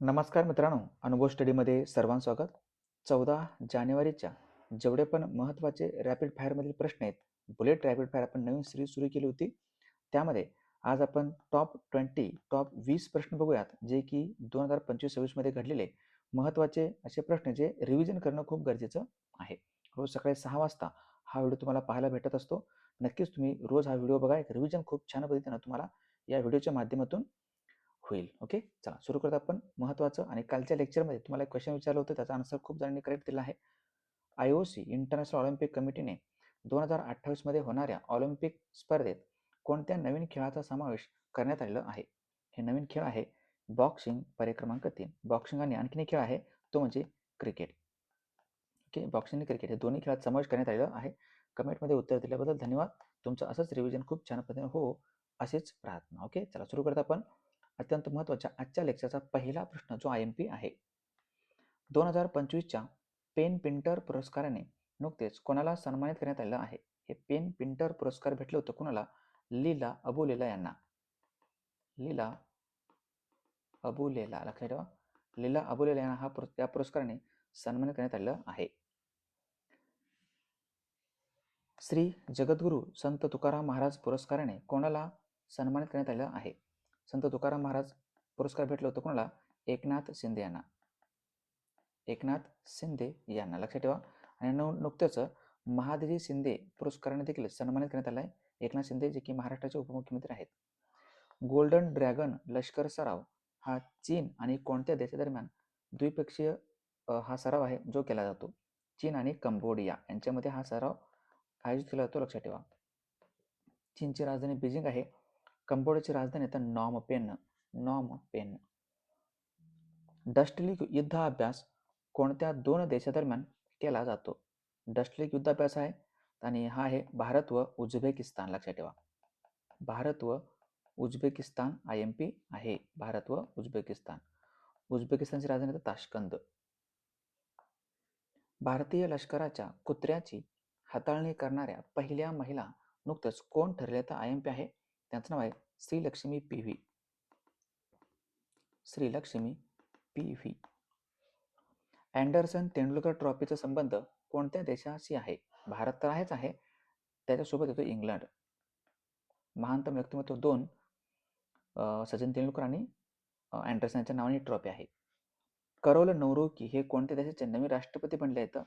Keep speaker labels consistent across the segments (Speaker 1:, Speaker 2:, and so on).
Speaker 1: नमस्कार मित्रांनो अनुभव स्टडीमध्ये सर्वांचं स्वागत. चौदा जानेवारीच्या जेवढे पण महत्त्वाचे रॅपिड फायरमधील प्रश्न आहेत बुलेट रॅपिड फायर आपण नवीन सिरीज सुरू केली होती त्यामध्ये आज आपण टॉप ट्वेंटी टॉप वीस प्रश्न बघूयात जे की दोन हजार पंचवीस सव्वीसमध्ये घडलेले महत्त्वाचे असे प्रश्न जे रिव्हिजन करणं खूप गरजेचं आहे. रोज सकाळी सहा वाजता हा व्हिडिओ तुम्हाला पाहायला भेटत असतो. नक्कीच तुम्ही रोज हा व्हिडिओ बघा एक रिव्हिजन खूप छान पद्धतीनं तुम्हाला या व्हिडिओच्या माध्यमातून होईल. ओके? चला सुरू करत आपण महत्त्वाचं आणि कालच्या लेक्चरमध्ये तुम्हाला एक क्वेश्चन विचारलं होतं त्याचा आन्सर खूप जणांनी करेक्ट दिला आहे. I O C international Olympic कमिटीने दोन हजार अठ्ठावीसमध्ये होणाऱ्या ऑलिम्पिक स्पर्धेत कोणत्या नवीन खेळाचा समावेश करण्यात आलेला आहे? हे नवीन खेळ आहे बॉक्सिंग पर्याय क्रमांक तीन. बॉक्सिंग आणि आणखीन एक खेळ आहे तो म्हणजे क्रिकेट. ओके? बॉक्सिंग आणि क्रिकेट हे दोन्ही खेळात समावेश करण्यात आलेला आहे. कमेंटमध्ये उत्तर दिल्याबद्दल धन्यवाद. तुमचं असंच रिव्हिजन खूप छान पद्धतीने हो असेच प्रार्थना ओके? चला सुरू करत आपण. अत्यंत महत्त्वाच्या आजच्या लेक्चरचा पहिला प्रश्न जो आय एम पी आहे. दोन हजार पंचवीसच्या पेन पिंटर पुरस्काराने नुकतेच कोणाला सन्मानित करण्यात आलेलं आहे? हे पेन पिंटर पुरस्कार भेटलं होतं कोणाला? लीला अबुलेला यांना. लीला अबुलेला लक्षात ठेवा. लीला अबुलेला यांना हा या पुरस्काराने सन्मानित करण्यात आलेलं आहे. श्री जगद्गुरू संत तुकाराम महाराज पुरस्काराने कोणाला सन्मानित करण्यात आलेलं आहे? संत तुकाराम महाराज पुरस्कार भेटला होते कोणाला? एकनाथ शिंदे यांना. एकनाथ शिंदे यांना. लक्षात ठेवा. आणि नु नुकतेच महादजी शिंदे पुरस्काराने देखील सन्मानित करण्यात आला आहे एकनाथ शिंदे जे की महाराष्ट्राचे उपमुख्यमंत्री आहेत. गोल्डन ड्रॅगन लष्कर सराव हा चीन आणि कोणत्या देशादरम्यान द्विपक्षीय हा सराव आहे जो केला जातो? चीन आणि कंबोडिया यांच्यामध्ये हा सराव आयोजित केला जातो. लक्षात ठेवा. चीनची राजधानी बीजिंग आहे. कंबोडियाची राजधानी तर Phnom Penh Phnom Penh. Dustlik युद्धाभ्यास कोणत्या दोन देशादरम्यान केला जातो? डस्टलीग युद्धाभ्यास आहे आणि हा आहे भारत व उझबेकिस्तान. लक्षात ठेवा. भारत व उझबेकिस्तान आय एम पी आहे. भारत व उझबेकिस्तान. उझबेकिस्तानची राजधानी तर ताशकंद. भारतीय लष्कराच्या कुत्र्याची हाताळणी करणाऱ्या पहिल्या महिला नुकतंच कोण ठरले? तर आय एम पी आहे. त्यांचं नाव आहे Sreelakshmi P V. Sreelakshmi P V. Anderson Tendulkar ट्रॉफीचा संबंध कोणत्या देशाशी आहे? भारत तर आहेच आहे. त्याच्यासोबत येतो इंग्लंड. महानतम व्यक्तिमत्व दोन सचिन तेंडुलकर आणि अँडरसन यांच्या नावाने ट्रॉफी आहे. करोल नौरोकी हे कोणत्या देशाचे नवीन राष्ट्रपती बनले आहेत?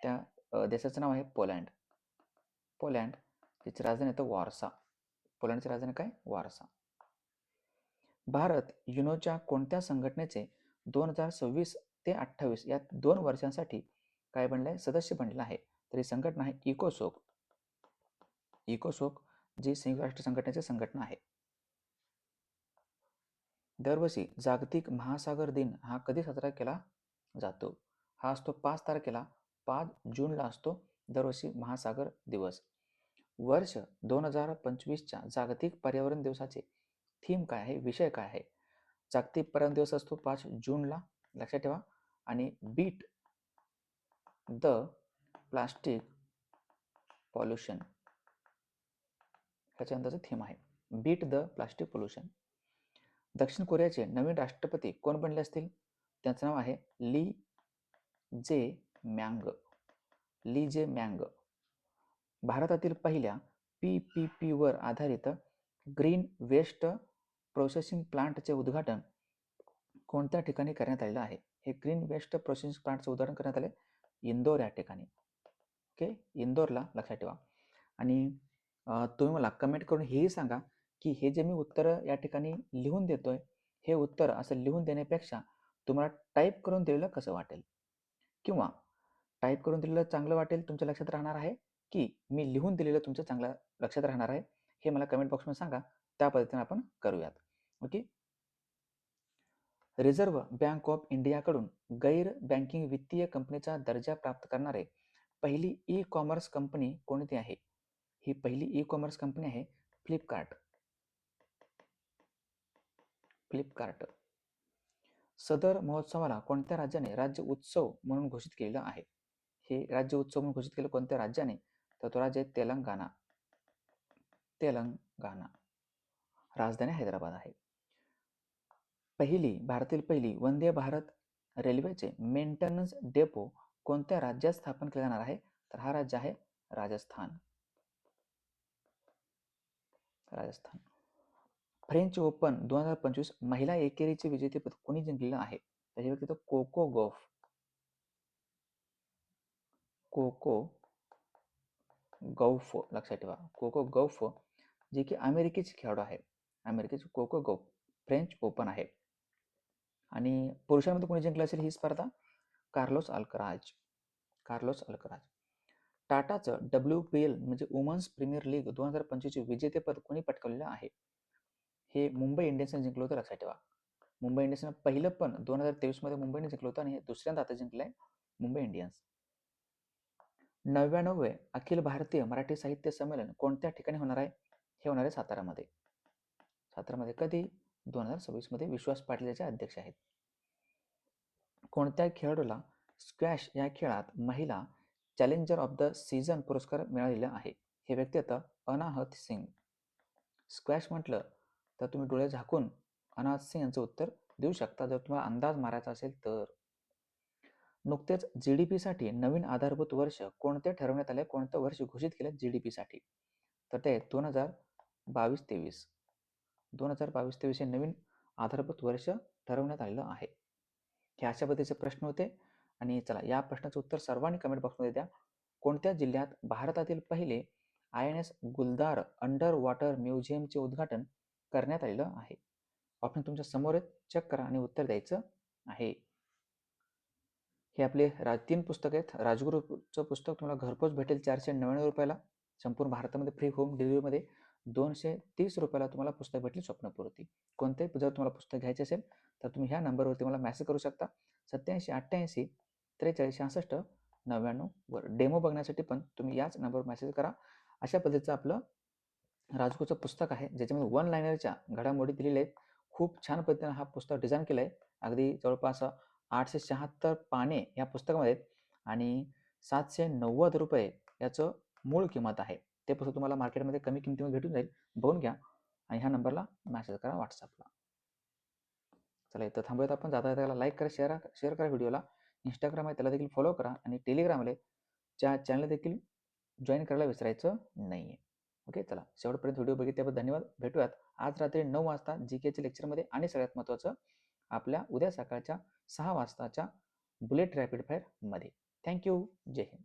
Speaker 1: त्या देशाचं नाव आहे पोलँड. पोलँड त्याची राजधानी येतं वॉर्सा. पोलंडचे राजधानी काय? वारसा. भारत युनोच्या कोणत्या संघटनेचे दोन हजार सव्वीस ते अठ्ठावीस या दोन वर्षांसाठी काय बनलं? आहे सदस्य बनलेला आहे. तर ही संघटना आहे इकोसोक. इकोसोक जी संयुक्त राष्ट्र संघटनेची संघटना आहे. दरवर्षी जागतिक महासागर दिन हा कधी साजरा केला जातो? हा असतो पाच तारखेला. पाच जूनला असतो दरवर्षी महासागर दिवस. वर्ष दोन हजार पंचवीसच्या जागतिक पर्यावरण दिवसाचे थीम काय आहे? विषय काय आहे? जागतिक पर्यावरण दिवस असतो पाच जूनला. लक्षात ठेवा. आणि बीट द प्लास्टिक पॉल्युशन ह्याच्यानंतरचं थीम आहे. बीट द प्लास्टिक पोल्युशन दक्षिण कोरियाचे नवीन राष्ट्रपती कोण बनले असतील? त्यांचं नाव आहे ली जे मँग ली जे मँग भारतातील पहिल्या पी पी पीवर आधारित ग्रीन वेस्ट प्रोसेसिंग प्लांटचे उद्घाटन कोणत्या ठिकाणी करण्यात आलेलं आहे? हे ग्रीन वेस्ट प्रोसेसिंग प्लांटचं उदाहरण करण्यात आले इंदोर या ठिकाणी. ओके? इंदोरला लक्षात ठेवा. आणि तुम्ही मला कमेंट करून हेही सांगा की हे जे मी उत्तर या ठिकाणी लिहून देतोय हे उत्तर असं लिहून देण्यापेक्षा तुम्हाला टाईप करून दिलेलं कसं वाटेल? किंवा टाईप करून दिलेलं चांगलं वाटेल तुमच्या लक्षात राहणार आहे? की मी लिहून दिलेलं तुमचं चांगलं लक्षात राहणार आहे. हे मला कमेंट बॉक्समध्ये सांगा. त्या पद्धतीने आपण करूयात. ओके? रिझर्व्ह बँक ऑफ इंडियाकडून गैर बँकिंग वित्तीय कंपनीचा दर्जा प्राप्त करणारे पहिली ई कॉमर्स कंपनी कोणती आहे? ही पहिली ई कॉमर्स कंपनी आहे फ्लिपकार्ट. फ्लिपकार्ट. सदर महोत्सवाला कोणत्या राज्याने राज्य उत्सव म्हणून घोषित केलेला आहे? हे राज्य उत्सव म्हणून घोषित केलं कोणत्या राज्याने? तो राज्य आहे तेलंगणा. तेलंगणा. राजधानी हैदराबाद आहे. पहिली भारतातील पहिली वंदे भारत रेल्वेचे मेंटेनन्स डेपो कोणत्या राज्यात स्थापन केले जाणार आहे? तर हा राज्य आहे राजस्थान. राजस्थान. फ्रेंच ओपन दोन हजार पंचवीस महिला एकेरीचे विजेतेपद कोणी जिंकलेलं आहे? त्याच्या व्यतिरिक्त कोको गोफ. कोको गौफ लक्षात ठेवा. कोको गौफ जे की अमेरिकेचे खेळाडू आहे अमेरिकेचे कोको गौफ फ्रेंच ओपन आहे आणि पुरुषांमध्ये कोणी जिंकलं असेल ही स्पर्धा? Carlos Alcaraz. Carlos Alcaraz. टाटाचं W P L म्हणजे वुमन्स प्रीमियर लीग दोन हजार पंचवीसचे विजेतेपद कोणी पटकवलेलं आहे? हे मुंबई इंडियन्सने जिंकलं होतं लक्षात ठेवा. मुंबई इंडियन्सनं पहिलं पण दोन हजार तेवीसमध्ये मुंबईने जिंकलं होतं आणि हे दुसऱ्यांदा आता जिंकलं आहे मुंबई इंडियन्स. नव्याण्णवे अखिल भारतीय मराठी साहित्य संमेलन कोणत्या ठिकाणी होणार आहे? हे होणार आहे सातारामध्ये. सातारामध्ये कधी? दोन हजार सव्वीसमध्ये विश्वास पाटील याचे अध्यक्ष आहेत. कोणत्या खेळाडूला स्क्वॅश या खेळात महिला चॅलेंजर ऑफ द सीझन पुरस्कार मिळालेला आहे? हे व्यक्ती आता अनाहत सिंग. स्क्वॅश म्हटलं तर तुम्ही डोळे झाकून अनाहत सिंग यांचं उत्तर देऊ शकता. जर तुम्हाला अंदाज मारायचा असेल तर. नुकतेच जी डी पीसाठी नवीन आधारभूत वर्ष कोणते ठरवण्यात आले कोणतं वर्ष घोषित केलं जी डी पीसाठी? तर ते दोन हजार बावीस तेवीस. दोन हजार बावीस तेवीस हे नवीन आधारभूत वर्ष ठरवण्यात आलेलं आहे. हे अशा पद्धतीचे प्रश्न होते. आणि चला या प्रश्नाचं उत्तर सर्वांनी कमेंट बॉक्समध्ये द्या. कोणत्या जिल्ह्यात भारतातील पहिले I N S Guldar underwater म्युझियमचे उद्घाटन करण्यात आलेलं आहे? ऑप्शन तुमच्यासमोर चेक करा आणि उत्तर द्यायचं आहे. हे आपले रा तीन पुस्तक आहेत. राजगुरूचं पुस्तक तुम्हाला घरपोच भेटेल चारशे नव्याण्णव रुपयाला. संपूर्ण भारतामध्ये फ्री होम डिलिव्हरीमध्ये दोनशे तीस रुपयाला तुम्हाला पुस्तक भेटेल स्वप्नपूर्ती. कोणतेही जर तुम्हाला पुस्तक घ्यायचे असेल तर तुम्ही ह्या नंबरवरती मला मेसेज करू शकता. सत्याऐंशी अठ्ठ्याऐंशी त्रेचाळीस सहासष्ट नव्याण्णववर डेमो बघण्यासाठी पण तुम्ही याच नंबरवर मेसेज करा. अशा पद्धतीचं आपलं राजगुरूचं पुस्तक आहे ज्याच्यामध्ये वन लायनरच्या घडामोडी दिलेल्या आहेत. खूप छान पद्धतीनं हा पुस्तक डिझाईन केलं आहे अगदी जवळपास आठशे शहात्तर पाने या पुस्तकामध्ये आहेत. आणि सातशे नव्वद रुपये याचं मूळ किंमत आहे. ते पुस्तक तुम्हाला मार्केटमध्ये कमी किमतीमध्ये भेटून जाईल. बघून घ्या. आणि ह्या नंबरला मेसेज करा व्हॉट्सअपला चला इथं थांबूयात आपण. जाता त्याला लाईक करा शेअर शेअर करा व्हिडिओला. इंस्टाग्राम आहे त्याला देखील फॉलो करा. आणि टेलिग्रामला च्या चॅनल देखील जॉईन करायला विसरायचं नाही आहे ओके चला. शेवटपर्यंत व्हिडिओ बघितल्याबद्दल धन्यवाद. भेटूयात. आज रात्री नऊ वाजता जी केच्या लेक्चरमध्ये आणि सगळ्यात महत्त्वाचं आपल्या उद्या सकाळच्या सहा वाजताच्या bullet rapid फायरमध्ये. Thank you. Jai Hind.